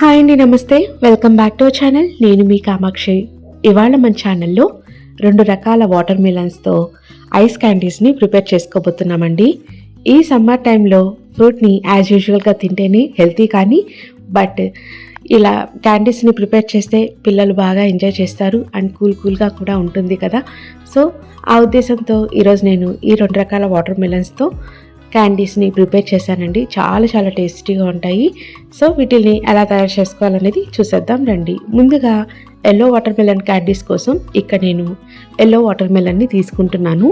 Hi అండి నమస్తే. Welcome back to channel. నేను మీ కామాక్షి. ఇవాళ మన ఛానల్లో రెండు రకాల వాటర్ మిలన్స్తో ఐస్ క్యాండీస్ని ప్రిపేర్ చేసుకోబోతున్నామండి. ఈ సమ్మర్ టైంలో ఫ్రూట్ని యాజ్ యూజువల్గా తింటేనే హెల్తీ కానీ బట్ ఇలా క్యాండీస్ని ప్రిపేర్ చేస్తే పిల్లలు బాగా ఎంజాయ్ చేస్తారు అండ్ కూల్ కూల్గా కూడా ఉంటుంది కదా. సో ఆ ఉద్దేశంతో ఈరోజు నేను ఈ రెండు రకాల వాటర్ మిలన్స్తో క్యాండీస్ని ప్రిపేర్ చేశానండి. చాలా చాలా టేస్టీగా ఉంటాయి. సో వీటిని ఎలా తయారు చేసుకోవాలనేది చూసేద్దాం రండి. ముందుగా ఎల్లో వాటర్ మెలన్ క్యాండీస్ కోసం ఇక్కడ నేను ఎల్లో వాటర్ మెలన్ని తీసుకుంటున్నాను.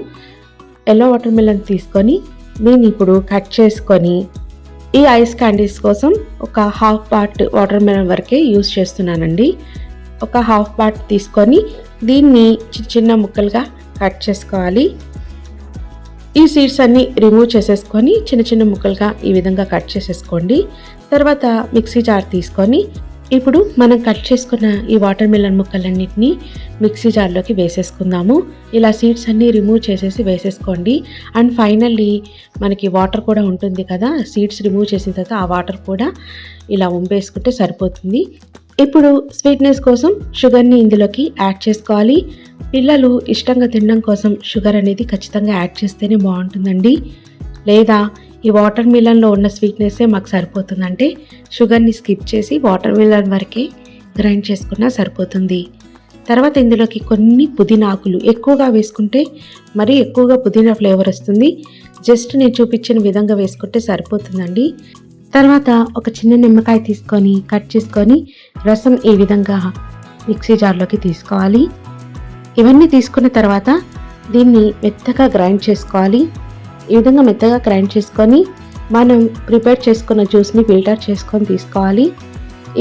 ఎల్లో వాటర్ మెలన్ తీసుకొని దీన్ని ఇప్పుడు కట్ చేసుకొని ఈ ఐస్ క్యాండీస్ కోసం ఒక హాఫ్ పార్ట్ వాటర్ మెలన్ వరకే యూస్ చేస్తున్నానండి. ఒక హాఫ్ పార్ట్ తీసుకొని దీన్ని చిన్న చిన్న ముక్కలుగా కట్ చేసుకోవాలి. ఈ సీడ్స్ అన్ని రిమూవ్ చేసేసుకొని చిన్న చిన్న ముక్కలుగా ఈ విధంగా కట్ చేసేసుకోండి. తర్వాత మిక్సీ జార్ తీసుకొని ఇప్పుడు మనం కట్ చేసుకున్న ఈ వాటర్ మిలన్ ముక్కలన్నిటిని మిక్సీ జార్లోకి వేసేసుకుందాము. ఇలా సీడ్స్ అన్నీ రిమూవ్ చేసేసి వేసేసుకోండి. అండ్ ఫైనల్లీ మనకి వాటర్ కూడా ఉంటుంది కదా సీడ్స్ రిమూవ్ చేసిన తర్వాత ఆ వాటర్ కూడా ఇలా ఉంపేసుకుంటే సరిపోతుంది. ఇప్పుడు స్వీట్నెస్ కోసం షుగర్ని ఇందులోకి యాడ్ చేసుకోవాలి. పిల్లలు ఇష్టంగా తినడం కోసం షుగర్ అనేది ఖచ్చితంగా యాడ్ చేస్తేనే బాగుంటుందండి. లేదా ఈ వాటర్ మిలన్లో ఉన్న స్వీట్నెస్సే మాకు సరిపోతుందంటే షుగర్ని స్కిప్ చేసి వాటర్ మిలన్ వరకే గ్రైండ్ చేసుకున్నా సరిపోతుంది. తర్వాత ఇందులోకి కొన్ని పుదీనాకులు ఎక్కువగా వేసుకుంటే మరీ ఎక్కువగా పుదీనా ఫ్లేవర్ వస్తుంది. జస్ట్ నేను చూపించిన విధంగా వేసుకుంటే సరిపోతుందండి. తర్వాత ఒక చిన్న నిమ్మకాయ తీసుకొని కట్ చేసుకొని రసం ఈ విధంగా మిక్సీ జార్లోకి తీసుకోవాలి. ఇవన్నీ తీసుకున్న తర్వాత దీన్ని మెత్తగా గ్రైండ్ చేసుకోవాలి. ఈ విధంగా మెత్తగా గ్రైండ్ చేసుకొని మనం ప్రిపేర్ చేసుకున్న జ్యూస్ని ఫిల్టర్ చేసుకొని తీసుకోవాలి.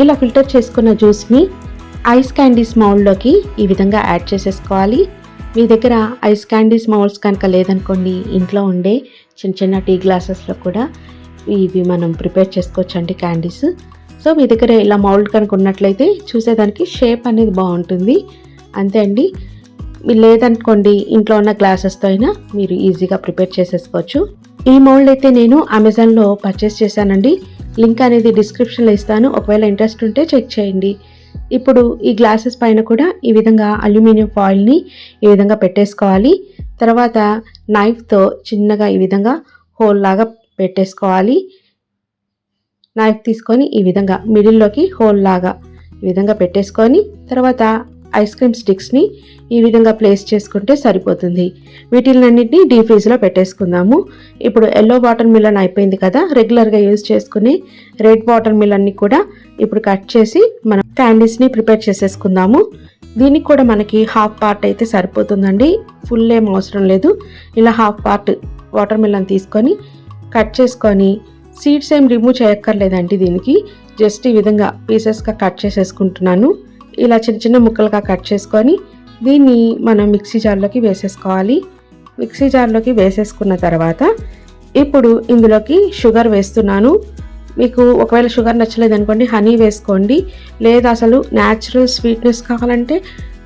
ఇలా ఫిల్టర్ చేసుకున్న జ్యూస్ని ఐస్ క్యాండీస్ మౌల్డ్లోకి ఈ విధంగా యాడ్ చేసేసుకోవాలి. మీ దగ్గర ఐస్ క్యాండీస్ మౌల్డ్స్ కనుక లేదనుకోండి ఇంట్లో ఉండే చిన్న చిన్న టీ గ్లాసెస్లో కూడా ఇవి మనం ప్రిపేర్ చేసుకోవచ్చండి క్యాండీస్. సో మీ దగ్గర ఇలా మౌల్డ్ కనుక ఉన్నట్లయితే చూసేదానికి షేప్ అనేది బాగుంటుంది. అంతే అండి. మీరు లేదనుకోండి ఇంట్లో ఉన్న గ్లాసెస్తో అయినా మీరు ఈజీగా ప్రిపేర్ చేసేసుకోవచ్చు. ఈ మౌల్డ్ అయితే నేను అమెజాన్లో పర్చేస్ చేశానండి. లింక్ అనేది డిస్క్రిప్షన్లో ఇస్తాను. ఒకవేళ ఇంట్రెస్ట్ ఉంటే చెక్ చేయండి. ఇప్పుడు ఈ గ్లాసెస్ పైన కూడా ఈ విధంగా అల్యూమినియం ఫాయిల్ని ఈ విధంగా పెట్టేసుకోవాలి. తర్వాత నైఫ్తో చిన్నగా ఈ విధంగా హోల్ లాగా పెట్టేసుకోవాలి. నైఫ్ తీసుకొని ఈ విధంగా మిడిల్లోకి హోల్ లాగా ఈ విధంగా పెట్టేసుకొని తర్వాత ఐస్ క్రీమ్ స్టిక్స్ని ఈ విధంగా ప్లేస్ చేసుకుంటే సరిపోతుంది. వీటిలన్నింటినీ డీ ఫ్రీజ్లో పెట్టేసుకుందాము. ఇప్పుడు ఎల్లో వాటర్ మిలన్ అయిపోయింది కదా రెగ్యులర్గా యూజ్ చేసుకునే రెడ్ వాటర్ మిలన్ని కూడా ఇప్పుడు కట్ చేసి మనం క్యాండీస్ని ప్రిపేర్ చేసేసుకుందాము. దీనికి కూడా మనకి హాఫ్ పార్ట్ అయితే సరిపోతుందండి. ఫుల్ ఏం అవసరం లేదు. ఇలా హాఫ్ పార్ట్ వాటర్ మిలన్ తీసుకొని కట్ చేసుకొని సీడ్స్ ఏం రిమూవ్ చేయక్కర్లేదండి దీనికి. జస్ట్ ఈ విధంగా పీసెస్గా కట్ చేసేసుకుంటున్నాను. ఇలా చిన్న చిన్న ముక్కలుగా కట్ చేసుకొని దీన్ని మనం మిక్సీ జార్లోకి వేసేసుకోవాలి. మిక్సీ జార్లోకి వేసేసుకున్న తర్వాత ఇప్పుడు ఇందులోకి షుగర్ వేస్తున్నాను. మీకు ఒకవేళ షుగర్ నచ్చలేదు అనుకోండి హనీ వేసుకోండి. లేదా అసలు న్యాచురల్ స్వీట్నెస్ కావాలంటే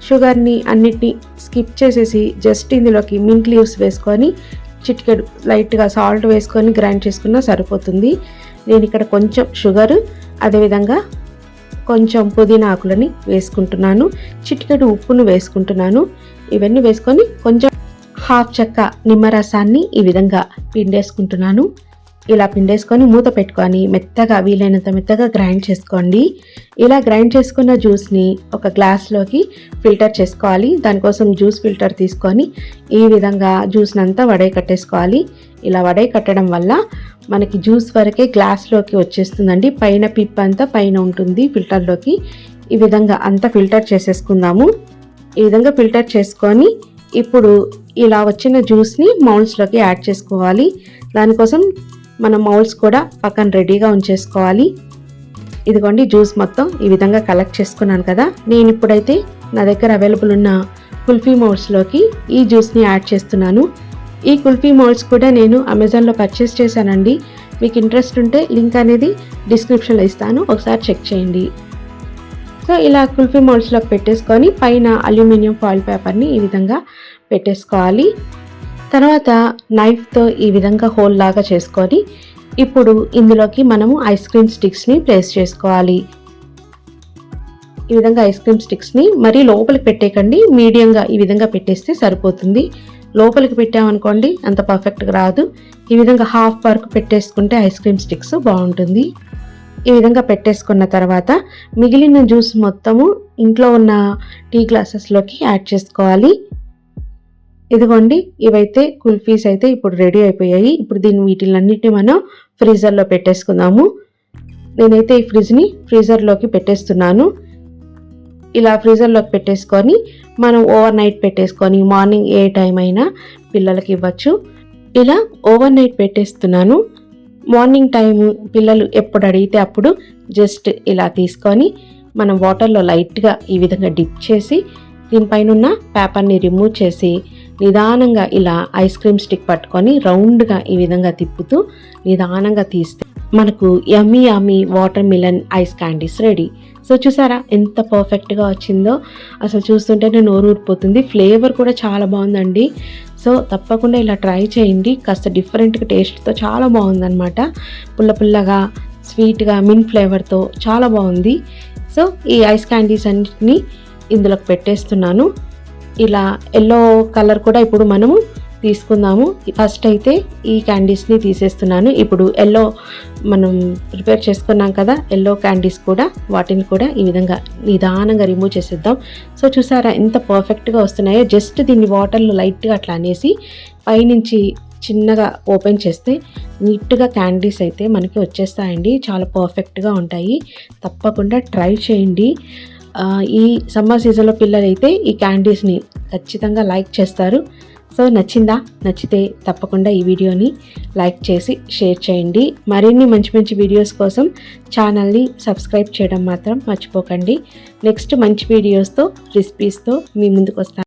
షుగర్ని అన్నిటిని స్కిప్ చేసేసి జస్ట్ ఇందులోకి మింట్ లీవ్స్ వేసుకొని చిటికెడు లైట్గా సాల్ట్ వేసుకొని గ్రైండ్ చేసుకున్నా సరిపోతుంది. నేను ఇక్కడ కొంచెం షుగర్ అదేవిధంగా కొంచెం పుదీనా ఆకులని వేసుకుంటున్నాను. చిటికెడు ఉప్పును వేసుకుంటున్నాను. ఇవన్నీ వేసుకొని కొంచెం హాఫ్ చెక్క నిమ్మరసాన్ని ఈ విధంగా పిండేసుకుంటున్నాను. ఇలా పిండేసుకొని మూత పెట్టుకొని మెత్తగా వీలైనంత మెత్తగా గ్రైండ్ చేసుకోండి. ఇలా గ్రైండ్ చేసుకున్న జ్యూస్ని ఒక గ్లాస్లోకి ఫిల్టర్ చేసుకోవాలి. దానికోసం జ్యూస్ ఫిల్టర్ తీసుకొని ఈ విధంగా జ్యూస్ని అంతా వడై కట్టేసుకోవాలి. ఇలా వడై కట్టడం వల్ల మనకి జ్యూస్ వరకే గ్లాస్లోకి వచ్చేస్తుందండి. పైన పిప్ అంతా పైన ఉంటుంది ఫిల్టర్లోకి. ఈ విధంగా అంతా ఫిల్టర్ చేసేసుకుందాము. ఈ విధంగా ఫిల్టర్ చేసుకొని ఇప్పుడు ఇలా వచ్చిన జ్యూస్ని మౌండ్స్లోకి యాడ్ చేసుకోవాలి. దానికోసం మన మౌల్స్ కూడా పక్కన రెడీగా ఉంచేసుకోవాలి. ఇదిగోండి జ్యూస్ మొత్తం ఈ విధంగా కలెక్ట్ చేసుకున్నాను కదా. నేను ఇప్పుడైతే నా దగ్గర అవైలబుల్ ఉన్న కుల్ఫీ మౌల్స్లోకి ఈ జ్యూస్ని యాడ్ చేస్తున్నాను. ఈ కుల్ఫీ మౌల్స్ కూడా నేను అమెజాన్లో పర్చేస్ చేశానండి. మీకు ఇంట్రెస్ట్ ఉంటే లింక్ అనేది డిస్క్రిప్షన్లో ఇస్తాను. ఒకసారి చెక్ చేయండి. సో ఇలా కుల్ఫీ మౌల్స్లోకి పెట్టేసుకొని పైన అల్యూమినియం ఫాయిల్ పేపర్ని ఈ విధంగా పెట్టేసుకోవాలి. తర్వాత నైఫ్తో ఈ విధంగా హోల్ లాగా చేసుకొని ఇప్పుడు ఇందులోకి మనము ఐస్ క్రీమ్ స్టిక్స్ని ప్లేస్ చేసుకోవాలి. ఈ విధంగా ఐస్ క్రీమ్ స్టిక్స్ని మరీ లోపలికి పెట్టేయకండి. మీడియంగా ఈ విధంగా పెట్టేస్తే సరిపోతుంది. లోపలికి పెట్టామనుకోండి అంత పర్ఫెక్ట్గా రాదు. ఈ విధంగా హాఫ్ వరకు పెట్టేసుకుంటే ఐస్ క్రీమ్ స్టిక్స్ బాగుంటుంది. ఈ విధంగా పెట్టేసుకున్న తర్వాత మిగిలిన జ్యూస్ మొత్తము ఇంట్లో ఉన్న టీ గ్లాసెస్లోకి యాడ్ చేసుకోవాలి. ఇదిగోండి ఇవైతే కుల్ఫీస్ అయితే ఇప్పుడు రెడీ అయిపోయాయి. ఇప్పుడు దీన్ని వీటిలన్నిటిని మనం ఫ్రీజర్లో పెట్టేసుకుందాము. నేనైతే ఈ ఫ్రిడ్జ్ని ఫ్రీజర్లోకి పెట్టేస్తున్నాను. ఇలా ఫ్రీజర్లోకి పెట్టేసుకొని మనం ఓవర్ నైట్ పెట్టేసుకొని మార్నింగ్ ఏ టైం అయినా పిల్లలకి ఇవ్వచ్చు. ఇలా ఓవర్ నైట్ పెట్టేస్తున్నాను. మార్నింగ్ టైం పిల్లలు ఎప్పుడు అడిగితే అప్పుడు జస్ట్ ఇలా తీసుకొని మనం వాటర్లో లైట్గా ఈ విధంగా డిప్ చేసి దీనిపైన ఉన్న పేపర్ని రిమూవ్ చేసి నిదానంగా ఇలా ఐస్ క్రీమ్ స్టిక్ పట్టుకొని రౌండ్గా ఈ విధంగా తిప్పుతూ నిదానంగా తీస్తే మనకు yummy yummy watermelon ice candies ready. So చూసారా ఎంత పర్ఫెక్ట్గా వచ్చిందో. అసలు చూస్తుంటేనే నోరు ఊరిపోతుంది ఫ్లేవర్ కూడా చాలా బాగుందండి. సో తప్పకుండా ఇలా ట్రై చేయండి. కాస్త డిఫరెంట్గా టేస్ట్తో చాలా బాగుందన్నమాట. పుల్ల పుల్లగా స్వీట్గా మిన్ ఫ్లేవర్తో చాలా బాగుంది. సో ఈ ఐస్ క్యాండీస్ అన్నిటిని ఇందులోకి పెట్టేస్తున్నాను. ఇలా ఎల్లో కలర్ కూడా ఇప్పుడు మనము తీసుకుందాము. ఫస్ట్ అయితే ఈ క్యాండీస్ని తీసేస్తున్నాను. ఇప్పుడు ఎల్లో మనం ప్రిపేర్ చేసుకున్నాం కదా ఎల్లో క్యాండీస్ కూడా వాటిని కూడా ఈ విధంగా నిదానంగా రిమూవ్ చేసేద్దాం. సో చూసారా ఎంత పర్ఫెక్ట్గా వస్తున్నాయో? జస్ట్ దీన్ని వాటర్లో లైట్గా అట్లా అనేసి పైనుంచి చిన్నగా ఓపెన్ చేస్తే నీట్గా క్యాండీస్ అయితే మనకి వచ్చేస్తాయండి. చాలా పర్ఫెక్ట్గా ఉంటాయి. తప్పకుండా ట్రై చేయండి. ఈ సమ్మర్ సీజన్లో పిల్లలైతే ఈ క్యాండీస్ని ఖచ్చితంగా లైక్ చేస్తారు. సో నచ్చిందా? నచ్చితే తప్పకుండా ఈ వీడియోని లైక్ చేసి షేర్ చేయండి. మరిన్ని మంచి మంచి వీడియోస్ కోసం ఛానల్ని సబ్స్క్రైబ్ చేయడం మాత్రం మర్చిపోకండి. నెక్స్ట్ మంచి వీడియోస్తో రెసిపీస్తో మీ ముందుకు వస్తాను.